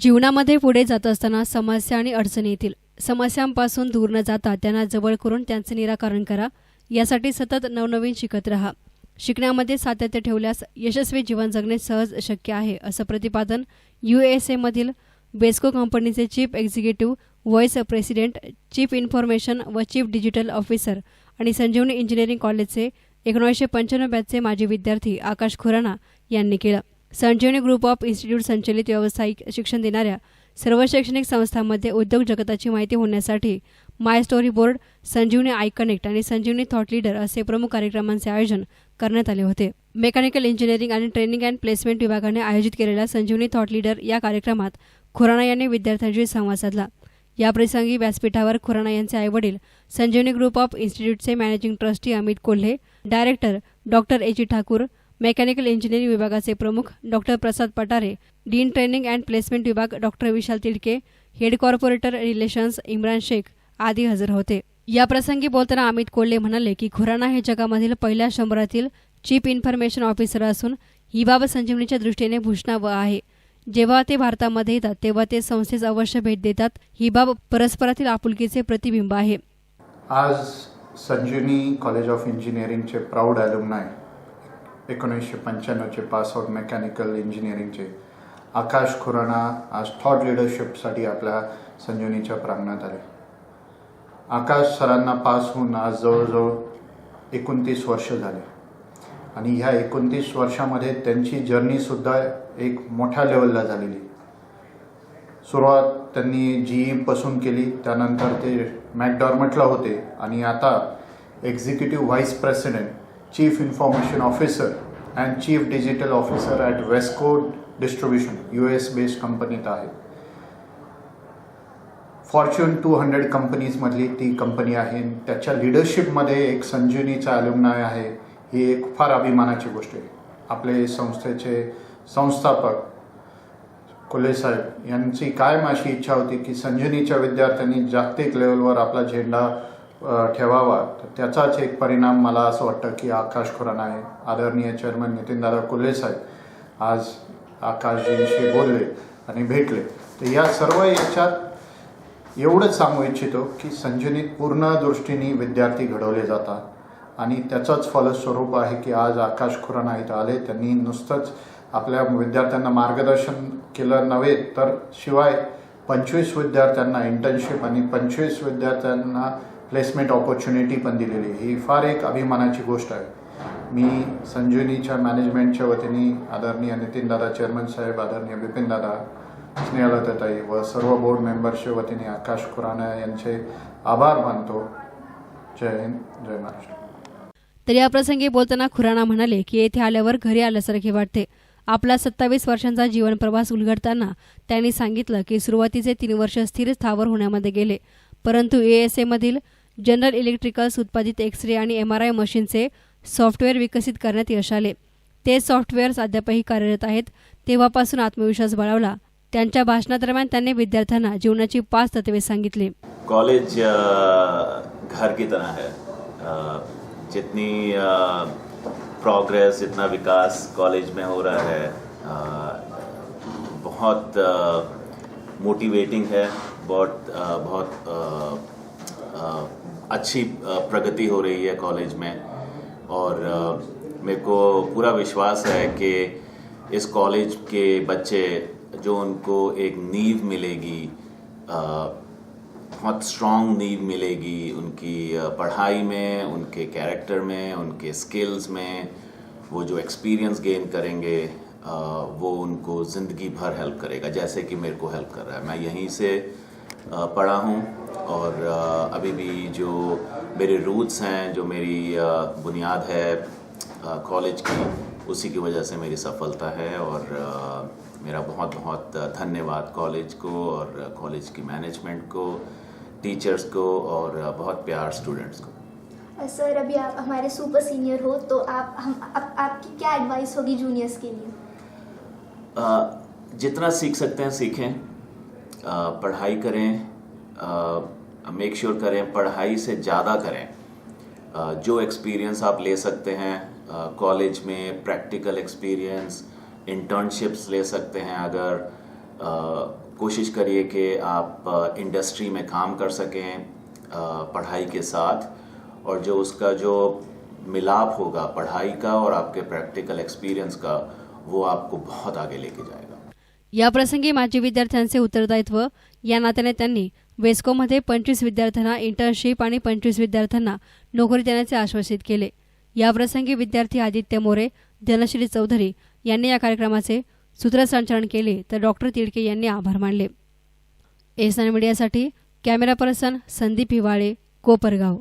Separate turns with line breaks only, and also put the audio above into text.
जीवनामध्ये पुढे जात असताना समस्या आणि अडचणी येतील. समस्यांपासून दूर न जाता त्यांना जवळ करून त्यांचे निराकरण करा. यासाठी सतत नवनवीन शिकत राहा. शिकण्यामध्ये सातत्य ठेवल्यास यशस्वी जीवन जगणे सहज शक्य आहे असं प्रतिपादन यू एस एमधील बेस्को कंपनीचे chief executive vice president chief information व चीफ डिजिटल ऑफिसर आणि संजीवनी इंजिनिअरिंग कॉलेजचे एकोणीसशे पंच्याण्णव बॅचचे माजी विद्यार्थी आकाश खुराना यांनी केलं. संजीवनी ग्रुप ऑफ इन्स्टिट्यूट संचलित व्यावसायिक शिक्षण देणाऱ्या सर्व शैक्षणिक संस्थांमध्ये उद्योग जगताची माहिती होण्यासाठी my story board Sanjivani I connect आणि संजीवनी थॉट लीडर असे प्रमुख कार्यक्रमांचे आयोजन करण्यात आले होते. मेकॅनिकल इंजिनिअरिंग आणि ट्रेनिंग अँड प्लेसमेंट विभागाने आयोजित केलेल्या संजीवनी थॉट लीडर या कार्यक्रमात खुराना यांनी विद्यार्थ्यांशी संवाद साधला. या प्रसंगी व्यासपीठावर खुराना यांचे आईवडील Sanjivani group of इन्स्टिट्यूटचे managing trustee Amit Kolhe director doctor A. G. Thakur mechanical engineering विभागाचे प्रमुख doctor Prasad Patare dean training and placement विभाग doctor Vishal Tidke head corporator relations Imran Shaikh आदी हजर होते. या प्रसंगी बोलताना अमित कोल्हे म्हणाले की खुराना हे जगामधील पहिल्या शंभरातील चीफ इन्फॉर्मेशन ऑफिसर असून ही बाब संजीवनीच्या दृष्टीने भूषणावं आहे. जेव्हा ते भारतामध्ये येतात तेव्हा ते संस्थेस अवश्य भेट देतात. ही बाब परस्परातील आपुलकीचे प्रतिबिंब आहे.
आज संजीवनी कॉलेज ऑफ इंजिनिअरिंगचे प्राऊड ॲल्युमनाय एकोणीसशे पंच्याण्णवचे पासआउट मेकॅनिकल इंजिनिअरिंगचे. आकाश खुराणा आज थॉट लिडरशिपसाठी आपल्या संजीवनीच्या प्रांगणात आले. आकाश सरांना पास होऊन आज जवळजवळ एकोणतीस वर्ष झाले. आणि ह्या एकोणतीस वर्षामध्ये त्यांची जर्नीसुद्धा एक मोठ्या लेवलला झालेली. सुरुवात त्यांनी जी पासून केली त्यानंतर ते मॅकडॉर्मटला होते आणि आता executive vice president chief information officer and chief digital officer at Wesco Distribution, U S based कंपनीत आहे. फॉर्च्यून टू हंड्रेड कंपनीजमधली ती कंपनी आहे. त्याच्या लिडरशिपमध्ये एक संजीवनीचा ॲल्युमनाय आहे. ही एक फार अभिमानाची गोष्ट आहे. आपले संस्थेचे संस्थापक कोल्हे साहेब यांची काय माझी इच्छा होती की संजीवनीच्या विद्यार्थ्यांनी जागतिक लेवलवर आपला झेंडा ठेवावा. त्याचाच एक परिणाम मला असं वाटतं की आकाश खुराना आहे. आदरणीय चेअरमन नितीनदादा कुल्हे साहेब आज आकाशजींशी बोलले आणि भेटले. तर या सर्व याच्यात एवढंच सांगू इच्छितो की संजनीत पूर्ण दृष्टीने विद्यार्थी घडवले जातात. आणि त्याचंच फलस्वरूप आहे की आज आकाश खुराना इथं आले. त्यांनी नुसतंच आपल्या विद्यार्थ्यांना मार्गदर्शन केलं नव्हे तर शिवाय पंचवीस विद्यार्थ्यांना इंटर्नशिप आणि पंचवीस विद्यार्थ्यांना प्लेसमेंट ऑपॉर्च्युनिटी पण दिलेली ही फार एक अभिमानाची गोष्ट आहे. मी संजीवनीच्या मॅनेजमेंटच्या वतीने आदरणीय नितीनदादा चेअरमन साहेब आदरणीय बिपिनदादा स्नेहलताई व सर्व बोर्ड मेंबर्सच्या वतीने आकाश खुराना यांचे आभार मानतो. जय हिंद जय महाराष्ट्र.
तर या प्रसंगी बोलताना खुराना म्हणाले की येथे आल्यावर घरी आल्यासारखे वाटते. आपला सत्तावीस वर्षांचा जीवन प्रवास उलगडताना त्यांनी सांगितलं की सुरुवातीचे तीन वर्ष स्थिर स्थावर होण्यामध्ये गेले. परंतु एएसएमधील मधील जनरल इलेक्ट्रिकल्स उत्पादित एक्स रे आणि एम आर आय मशीनचे सॉफ्टवेअर विकसित करण्यात यश आले. ते सॉफ्टवेअर्स अद्यापही कार्यरत आहेत. तेव्हापासून आत्मविश्वास बळावला त्यांच्या भाषणादरम्यान त्यांनी विद्यार्थ्यांना जीवनाची पाच तत्वे सांगितली.
कॉलेज घर की तरह है. जितनी प्रोग्रेस जितना विकास कॉलेज में हो रहा है बहुत मोटिवेटिंग है बहुत बहुत अच्छी प्रगति हो रही है कॉलेज में। और मेरे को पूरा विश्वास है कि इस कॉलेज के बच्चे, जो उनको एक नींव मिलेगी बहुत स्ट्रॉन्ग नींव मिलेगी उनकी पढ़ाई में, उनके कैरेक्टर में, उनके स्किल्स में, वो जो एक्सपीरियंस गेन करेंगे वो उनको ज़िंदगी भर हेल्प करेगा, जैसे कि मेरे को हेल्प कर रहा है। मैं यहीं से पढ़ा हूँ। और अभी भी जो मेरे रूट्स हैं जो मेरी बुनियाद है कॉलेज की उसी की वजह से मेरी सफलता है और मेरा बहुत बहुत धन्यवाद कॉलेज को और कॉलेज की मैनेजमेंट को टीचर्स को और बहुत प्यार स्टूडेंट्स को।
सर अभी आप हमारे सुपर सीनियर हो तो आप हम आप, आपकी क्या एडवाइस होगी जूनियर्स के लिए?
जितना सीख सकते हैं सीखें। पढ़ाई करें मेक श्योर sure करें पढ़ाई से ज़्यादा करें। अ, जो एक्सपीरियंस आप ले सकते हैं कॉलेज में प्रैक्टिकल एक्सपीरियंस इंटर्नशिप्स ले सकते हैं अगर। कोशिश करिए कि आप इंडस्ट्री में काम कर सकें पढ़ाई के साथ। और जो उसका जो मिलाप होगा पढ़ाई का और आपके प्रैक्टिकल एक्सपीरियंस का वो आपको बहुत आगे लेके जाएगा।
या प्रसंगी माजी विद्यार्थ्यांचे उत्तरदायित्व या नात्याने त्यांनी वेस्कोमध्ये पंचवीस विद्यार्थ्यांना इंटर्नशिप आणि पंचवीस विद्यार्थ्यांना नोकरी देण्याचे आश्वासित केले. याप्रसंगी विद्यार्थी आदित्य मोरे धनश्री चौधरी यांनी या कार्यक्रमाचे सूत्रसंचालन केले तर डॉक्टर तिडके यांनी आभार मानले. एस मीडियासाठी कॅमेरा पर्सन संदीप हिवाळे कोपरगाव.